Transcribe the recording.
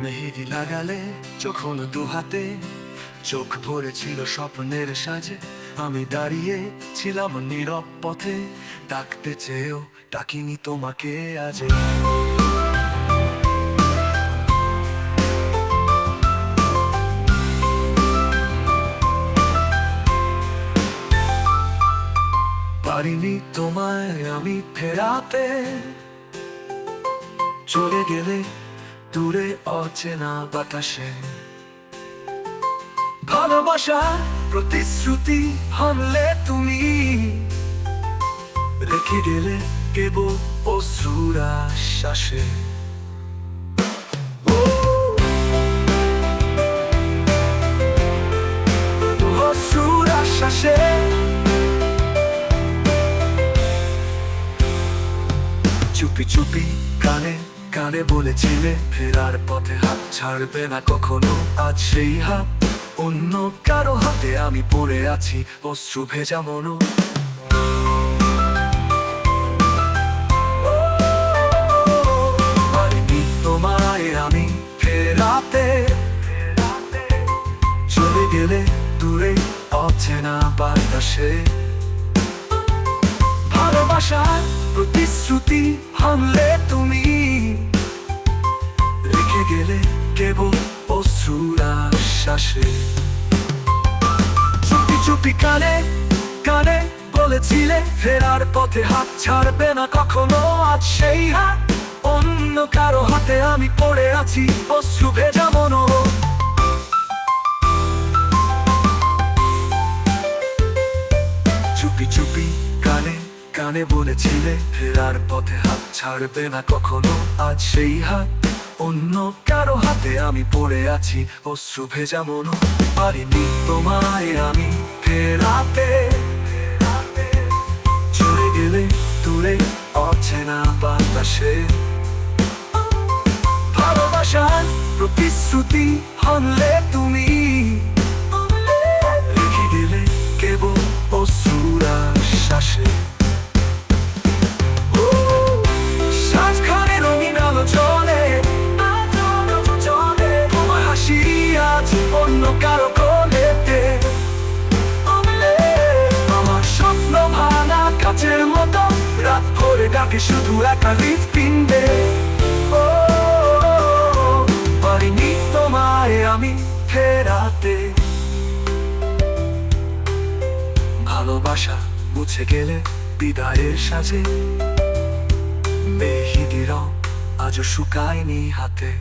মেহেদি লাগালে যখন দু হাতে। চোখ ভরেছিল স্বপ্নের সাজে। আমি দাঁড়িয়ে ছিলাম নীরব পথে। ডাকতে চেয়েও ডাকিনি তোমাকে আজ। পারিনি তোমায় আমি ফেরাতে। চলে গেলে দূরে অচেনা বাতাসে। ভালোবাসা প্রতিশ্রুতি হলে তুমি। রেখে গেলে কেবল অশ্রুরা শ্বাসে শ্বাসে চুপি চুপি কানে কানে বলেছিলে ফেরার পথে হাত ছাড়বে না কখনো। আজ সেই হাত, অন্য কারও হাতে আমি পড়ে আছি, অশ্রু ভেজা মনো। তোমায় আমি ফেরাতে। চলে গেলে দূরে অচেনা বাতাসে। ভালোবাসার প্রতিশ্রুতি হলে তুমি। রেখে গেলে কেবল অশ্রুরা শ্বাসে চুপি চুপি কানে কানে বলেছিলে, ফেরার পথে হাত ছাড়বে না কখনো। আজ সেই হাত, অন্য কারও হাতে আমি পড়ে আছি, অশ্রু ভেজা মনো চুপি চুপি কানে কানে বলেছিলে, ফেরার পথে হাত ছাড়বে না কখনো। আজ সেই হাত, অন্য কারও হাতে আমি পড়ে আছি। অশ্রু ভেজা মনো, পারিনি তোমায় আমি ফেরাতে। চলে গেলে দূরে অচেনা বাতাসে। ভালোবাসার প্রতিশ্রুতি হলে তুমি। অন্য কারও কোলেতে। আমার স্বপ্ন ভাঙা কাচের মতো। রাত ভরে ডাকে শুধু একা হৃৎপিণ্ডে। পারিনি তোমায় আমি ফেরাতে। ভালোবাসা মুছে গেলে বিদায়ের সাজে। মেহিদি রং আজও শুকায়নি হাতে।